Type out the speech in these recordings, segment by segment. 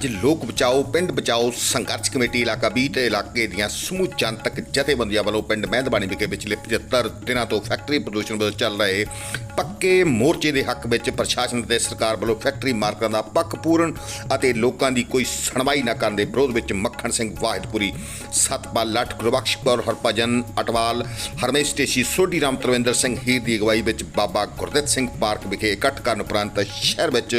ਅੱਜ ਲੋਕ ਬਚਾਓ, ਪਿੰਡ ਬਚਾਓ, ਸੰਘਰਸ਼ ਕਮੇਟੀ, ਇਲਾਕਾ 20 ਤੇ ਇਲਾਕੇ ਦੀਆਂ ਸਮੂਹ ਜਨਤਕ ਜਥੇਬੰਦੀਆਂ ਵੱਲੋਂ ਪਿੰਡ ਮਹਿੰਦਵਾਨੀ ਵਿਖੇ ਪਿਛਲੇ 75 ਦਿਨਾਂ ਤੋਂ ਫੈਕਟਰੀ ਪ੍ਰਦੂਸ਼ਣ ਵਿਰੁੱਧ ਚੱਲ ਰਹੇ ਪੱਕੇ ਮੋਰਚੇ ਦੇ ਹੱਕ ਵਿੱਚ ਪ੍ਰਸ਼ਾਸਨ ਤੇ ਸਰਕਾਰ ਵੱਲੋਂ ਫੈਕਟਰੀ ਮਾਲਕਾਂ ਦਾ ਪੱਖਪੂਰਨ ਅਤੇ ਲੋਕਾਂ ਦੀ ਕੋਈ ਸੁਣਵਾਈ ਨਾ ਕਰਨ ਦੇ ਵਿਰੋਧ ਵਿੱਚ ਮੱਖਣ ਸਿੰਘ ਵਾਹਿਦਪੁਰੀ, ਸਤਪਾਲ ਲੱਠ, ਗੁਰਬਖਸ਼ ਕੌਰ ਹਰਪਜਨ ਅਟਵਾਲ, ਹਰਮੇਸ਼ ਟੇਸ਼ੀ ਸੋਢੀ ਰਾਮ ਤਰਵਿੰਦਰ ਸਿੰਘ ਹੀਰ ਦੀ ਅਗਵਾਈ ਵਿੱਚ ਬਾਬਾ ਗੁਰਦਿੱਤ ਸਿੰਘ ਪਾਰਕ ਵਿਖੇ ਇਕੱਠ ਕਰਨ ਉਪਰੰਤ ਸ਼ਹਿਰ ਵਿੱਚ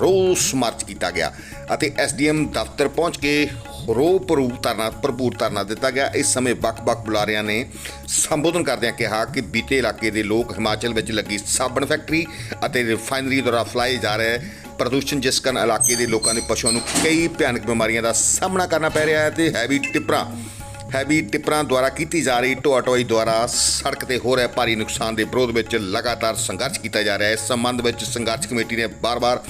ਰੋਸ ਮਾਰਚ ਕੀਤਾ ਗਿਆ। ਅਤੇ ਐਸਡੀਐਮ ਦਫ਼ਤਰ ਪਹੁੰਚ ਕੇ ਰੋ ਭਰੂ ਧਰਨਾ, ਭਰਪੂਰ ਧਰਨਾ ਦਿੱਤਾ ਗਿਆ। ਇਸ ਸਮੇਂ ਵੱਖ-ਵੱਖ ਬੁਲਾਰਿਆਂ ਨੇ ਸੰਬੋਧਨ ਕਰਦਿਆਂ ਕਿਹਾ ਕਿ ਬੀਤੇ ਇਲਾਕੇ ਦੇ ਲੋਕ ਹਿਮਾਚਲ ਵਿੱਚ ਲੱਗੀ ਸਾਬਣ ਫੈਕਟਰੀ ਅਤੇ ਰਿਫਾਈਨਰੀ ਦੁਆਰਾ ਫਲਾਏ ਜਾ ਰਹੇ ਪ੍ਰਦੂਸ਼ਣ ਜਿਸ ਕਾਰਨ ਇਲਾਕੇ ਦੇ ਲੋਕਾਂ ਦੇ ਪਸ਼ੂਆਂ ਨੂੰ ਕਈ ਭਿਆਨਕ ਬਿਮਾਰੀਆਂ ਦਾ ਸਾਹਮਣਾ ਕਰਨਾ ਪੈ ਰਿਹਾ ਹੈ ਤੇ ਹੈਵੀ ਟਿੱਪਰਾਂ ਹੈਵੀ ਟਿੱਪਰਾਂ ਦੁਆਰਾ ਕੀਤੀ ਜਾ ਰਹੀ ਢੋਆ ਢੋਆਈ ਦੁਆਰਾ ਸੜਕ ਤੇ ਹੋ ਰਿਹਾ ਭਾਰੀ ਨੁਕਸਾਨ ਦੇ ਵਿਰੋਧ ਵਿੱਚ ਲਗਾਤਾਰ ਸੰਘਰਸ਼ ਕੀਤਾ ਜਾ ਰਿਹਾ ਹੈ। ਇਸ ਸੰਬੰਧ ਵਿੱਚ ਸੰਘਰਸ਼ ਕਮੇਟੀ ਨੇ ਬਾਰ-ਬਾਰ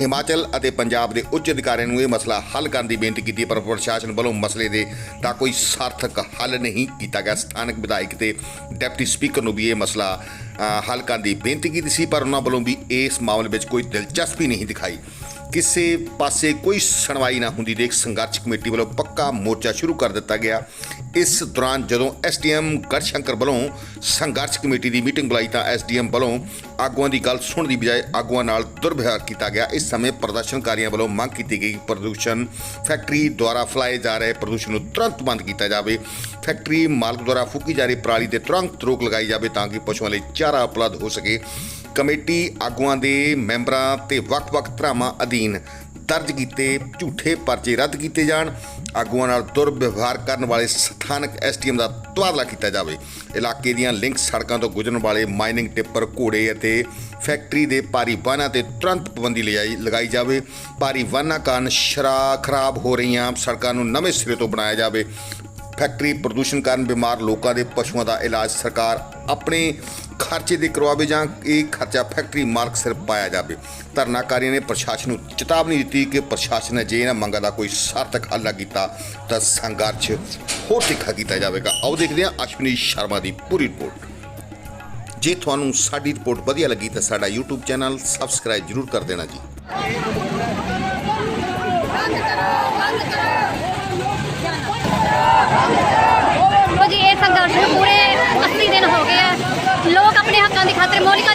ਹਿਮਾਚਲ ਅਤੇ ਪੰਜਾਬ ਦੇ ਉੱਚ ਅਧਿਕਾਰੀਆਂ ਨੂੰ ਇਹ ਮਸਲਾ ਹੱਲ ਕਰਨ ਦੀ ਬੇਨਤੀ ਕੀਤੀ, ਪਰ ਪ੍ਰਸ਼ਾਸਨ ਵੱਲੋਂ ਮਸਲੇ ਦੇ ਦਾ ਕੋਈ ਸਾਰਥਕ ਹੱਲ ਨਹੀਂ ਕੀਤਾ ਗਿਆ। ਸਥਾਨਕ ਵਿਧਾਇਕ ਤੇ ਡਿਪਟੀ ਸਪੀਕਰ ਨੂੰ ਵੀ ਇਹ ਮਸਲਾ ਹੱਲ ਕਰਨ ਦੀ ਬੇਨਤੀ ਕੀਤੀ ਸੀ, ਪਰ ਉਹਨਾਂ ਵੱਲੋਂ ਵੀ ਇਸ ਮਾਮਲੇ ਵਿੱਚ ਕੋਈ ਦਿਲਚਸਪੀ ਨਹੀਂ ਦਿਖਾਈ। ਕਿਸੇ ਪਾਸੇ ਕੋਈ ਸੁਣਵਾਈ ਨਾ ਹੁੰਦੀ, ਦੇਖ ਸੰਘਰਸ਼ ਕਮੇਟੀ ਵੱਲੋਂ ਪੱਕਾ ਮੋਰਚਾ ਸ਼ੁਰੂ ਕਰ ਦਿੱਤਾ ਗਿਆ। ਇਸ ਦੌਰਾਨ ਜਦੋਂ ਐਸਡੀਐਮ ਗੜਸ਼ੰਕਰ ਵੱਲੋਂ ਸੰਘਰਸ਼ ਕਮੇਟੀ ਦੀ ਮੀਟਿੰਗ ਬੁਲਾਈ ਤਾਂ ਐਸਡੀਐਮ ਵੱਲੋਂ ਆਗੂਆਂ ਦੀ ਗੱਲ ਸੁਣਨ ਦੀ ਬਜਾਏ ਆਗੂਆਂ ਨਾਲ ਦੁਰਵਿਵਹਾਰ ਕੀਤਾ ਗਿਆ। ਇਸ ਸਮੇਂ ਪ੍ਰਦਰਸ਼ਨਕਾਰੀਆਂ ਵੱਲੋਂ ਮੰਗ ਕੀਤੀ ਗਈ ਪ੍ਰਦੂਸ਼ਣ ਫੈਕਟਰੀ ਦੁਆਰਾ ਫਲਾਏ ਜਾ ਰਹੇ ਪ੍ਰਦੂਸ਼ਣ ਨੂੰ ਤੁਰੰਤ ਬੰਦ ਕੀਤਾ ਜਾਵੇ। ਫੈਕਟਰੀ ਮਾਲਕ ਦੁਆਰਾ ਫੂਕੀ ਜਾ ਰਹੀ ਪਰਾਲੀ ਤੇ ਤੁਰੰਤ ਰੋਕ ਲਗਾਈ ਜਾਵੇ ਤਾਂ ਕਿ ਪਸ਼ੂਆਂ ਲਈ ਚਾਰਾ ਉਪਲਬਧ ਹੋ ਸਕੇ। ਕਮੇਟੀ ਆਗੂਆਂ ਦੇ ਮੈਂਬਰਾਂ ਤੇ ਵੱਖ-ਵੱਖ ਧਰਾਵਾਂ ਅਧੀਨ ਦਰਜ ਕੀਤੇ, ਝੂਠੇ ਪਰਚੇ ਰੱਦ ਕੀਤੇ ਜਾਣ, ਆਗੂਆਂ ਨਾਲ ਦੁਰਵਿਵਹਾਰ ਕਰਨ ਵਾਲੇ ਸਥਾਨਕ ਐਸਟੀਐਮ ਦਾ ਤਬਾਦਲਾ ਕੀਤਾ ਜਾਵੇ। ਇਲਾਕੇ ਦੀਆਂ ਲਿੰਕ ਸੜਕਾਂ ਤੋਂ ਗੁਜ਼ਰਨ ਵਾਲੇ ਮਾਈਨਿੰਗ ਟਿੱਪਰ, ਘੋੜੇ ਅਤੇ ਫੈਕਟਰੀ ਦੇ ਭਾਰੀ ਵਾਹਨਾਂ ਤੇ ਤੁਰੰਤ ਪਾਬੰਦੀ ਲਿਆਈ ਲਗਾਈ ਜਾਵੇ। ਭਾਰੀ ਵਾਹਨਾਂ ਕਾਰਨ ਸ਼ਰਾ ਖਰਾਬ ਹੋ ਰਹੀਆਂ ਸੜਕਾਂ ਨੂੰ ਨਵੇਂ ਸਿਰੇ ਤੋਂ ਬਣਾਇਆ ਜਾਵੇ। ਫੈਕਟਰੀ ਪ੍ਰਦੂਸ਼ਣ ਕਾਰਨ ਬਿਮਾਰ ਲੋਕਾਂ ਦੇ ਪਸ਼ੂਆਂ ਦਾ ਇਲਾਜ ਸਰਕਾਰ ਆਪਣੇ ਖਰਚੇ ਦੇ ਕਰਵਾਵੇ ਜਾਂ ਇਹ ਖਰਚਾ ਫੈਕਟਰੀ ਮਾਲਕ ਸਿਰ ਪਾਇਆ ਜਾਵੇ। ਧਰਨਾਕਾਰੀਆਂ ਨੇ ਪ੍ਰਸ਼ਾਸਨ ਨੂੰ ਚੇਤਾਵਨੀ ਦਿੱਤੀ ਕਿ ਪ੍ਰਸ਼ਾਸਨ ਨੇ ਜੇ ਇਹਨਾਂ ਮੰਗਾਂ ਦਾ ਕੋਈ ਸਾਰਥਕ ਹੱਲ ਨਾ ਕੀਤਾ ਤਾਂ ਸੰਘਰਸ਼ ਹੋਰ ਤਿੱਖਾ ਕੀਤਾ ਜਾਵੇਗਾ। ਆਓ ਦੇਖਦੇ ਹਾਂ ਅਸ਼ਵਨੀ ਸ਼ਰਮਾ ਦੀ ਪੂਰੀ ਰਿਪੋਰਟ। ਜੇ ਤੁਹਾਨੂੰ ਸਾਡੀ ਰਿਪੋਰਟ ਵਧੀਆ ਲੱਗੀ ਤਾਂ ਸਾਡਾ YouTube ਚੈਨਲ ਸਬਸਕ੍ਰਾਈਬ ਜਰੂਰ ਕਰ ਦੇਣਾ ਜੀ। ਦੇਖੋ ਜੀ ਇਹ ਸੰਘਰਸ਼ ਨੂੰ ਪੂਰੇ 80 ਦਿਨ ਹੋ ਗਏ ਆ ਲੋਕ ਆਪਣੇ ਹੱਕਾਂ ਦੀ ਖਾਤਰ ਮੌਲਿਕ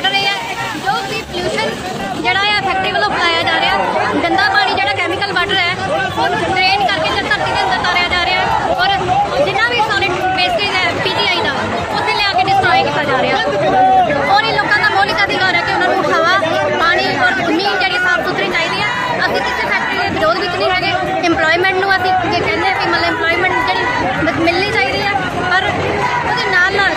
ਅਧਿਕਾਰਾਂ ਰਹੇ ਆ, ਜੋ ਕਿ ਪੋਲੂਸ਼ਨ ਜਿਹੜਾ ਹੈ ਫੈਕਟਰੀ ਵੱਲੋਂ ਫਲਾਇਆ ਜਾ ਰਿਹਾ। ਗੰਦਾ ਪਾਣੀ ਜਿਹੜਾ ਕੈਮੀਕਲ ਵਾਟਰ ਹੈ ਉਹਨੂੰ ਡਰੇਨ ਕਰਕੇ ਜੇ ਧਰਤੀ ਦੇ ਅੰਦਰ ਤਾਰਿਆ ਜਾ ਰਿਹਾ ਹੈ ਔਰ ਜਿੰਨਾ ਵੀ ਸੋਲਿਡ ਵੇਸਟੇਜ ਹੈ ਪੀਟੀਆਈ ਦਾ ਉੱਥੇ ਲਿਆ ਕੇ ਡਿਸਟਰੋਏ ਕੀਤਾ ਜਾ ਰਿਹਾ ਔਰ ਇਹ ਲੋਕਾਂ ਦਾ ਮੌਲਿਕ ਅਧਿਕਾਰ ਹੈ ਕਿ ਉਹਨਾਂ ਨੂੰ ਹਵਾ ਪਾਣੀ ਔਰ ਜ਼ਮੀਨ ਜਿਹੜੀ ਸਾਫ਼ ਸੁਥਰੀ ਚਾਹੀਦੀ ਹੈ ਅਸੀਂ ਕਿਸੇ ਫੈਕਟਰੀ ਦੇ ਵਿਰੋਧ ਵਿੱਚ ਨਹੀਂ ਹੈਗੇ EMPLOYMENT ਨੂੰ ਅਸੀਂ ਜੇ ਕਹਿੰਦੇ ਹਾਂ ਕਿ ਮਤਲਬ EMPLOYMENT ਜਿਹੜੀ ਮ- ਮਿਲਣੀ ਚਾਹੀਦੀ ਹੈ ਪਰ ਉਹਦੇ ਨਾਲ ਨਾਲ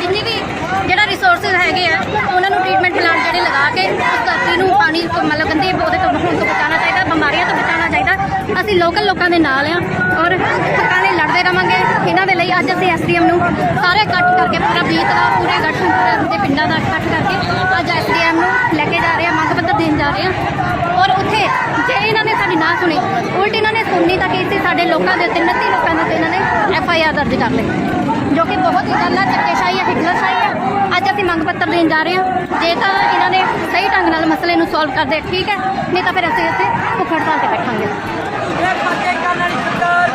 ਜਿੰਨੀ ਵੀ ਜਿਹੜਾ ਰਿਸੋਰਸਸ ਹੈਗੇ ਆ ਉਹਨਾਂ ਨੂੰ ਟ੍ਰੀਟਮੈਂਟ ਪਲਾਂਟ ਜਿਹੜੇ ਲਗਾ ਕੇ ਉਸ ਧਰਤੀ ਨੂੰ ਪਾਣੀ ਤੋਂ ਮਤਲਬ ਗੰਦੇ ਉਹਦੇ ਤੋਂ ਹੋਣ ਤੋਂ ਬਚਾਉਣਾ ਚਾਹੀਦਾ, ਬਿਮਾਰੀਆਂ ਤੋਂ ਬਚਾਉਣਾ ਚਾਹੀਦਾ। ਅਸੀਂ ਲੋਕਲ ਲੋਕਾਂ ਦੇ ਨਾਲ ਆ ਔਰ ਹੱਕਾਂ ਲਈ ਲੜਦੇ ਰਵਾਂਗੇ। ਇਹਨਾਂ ਦੇ ਲਈ ਅੱਜ ਅਸੀਂ ਐਸਡੀਐਮ ਨੂੰ ਸਾਰੇ ਇਕੱਠ ਕਰਕੇ ਪੂਰਾ ਬੀਤ ਦਾ, ਪੂਰੇ ਗਠਨ ਦੇ ਪਿੰਡਾਂ ਦਾ ਇਕੱਠ ਕਰਕੇ ਅੱਜ ਐਸਡੀਐਮ ਨੂੰ ਲੈ ਕੇ ਜਾ ਰਹੇ ਆ ਮੰਗ ਪੱਤਰ ਦੇਣ ਜਾ ਰਹੇ ਆ ਔਰ ਉੱਥੇ ਜੇ ਇਹਨਾਂ ਨੇ ਸਾਡੀ ਨਾ ਸੁਣੀ, ਉਲਟ ਇਹਨਾਂ ਨੇ ਸੁਣਨੀ ਤਾਂ ਕੀਤੀ, ਸਾਡੇ ਲੋਕਾਂ ਦੇ ਉੱਤੇ 29 ਲੋਕਾਂ ਦੇ ਉੱਤੇ ਇਹਨਾਂ ਨੇ ਐਫ ਆਈ ਆਰ ਦਰਜ ਕਰ ਲਈ। ਜੋ ਕਿ ਬਹੁਤ ਹੀ ਗੱਲ ਹੈ ਧੱਕੇਸ਼ਾਹੀ ਹੈ ਹਿਟਲਰਸ਼ਾਹੀ ਹੈ ਅੱਜ ਅਸੀਂ ਮੰਗ ਪੱਤਰ ਦੇਣ ਜਾ ਰਹੇ ਹਾਂ। ਜੇ ਤਾਂ ਇਹਨਾਂ ਨੇ ਸਹੀ ਢੰਗ ਨਾਲ ਮਸਲੇ ਨੂੰ ਸੋਲਵ ਕਰਦੇ, ਠੀਕ ਹੈ। ਨਹੀਂ ਤਾਂ ਫਿਰ ਅਸੀਂ ਇੱਥੇ ਭੁੱਖ ਹੜਤਾਲ ਤੇ ਬੈਠਾਂਗੇ।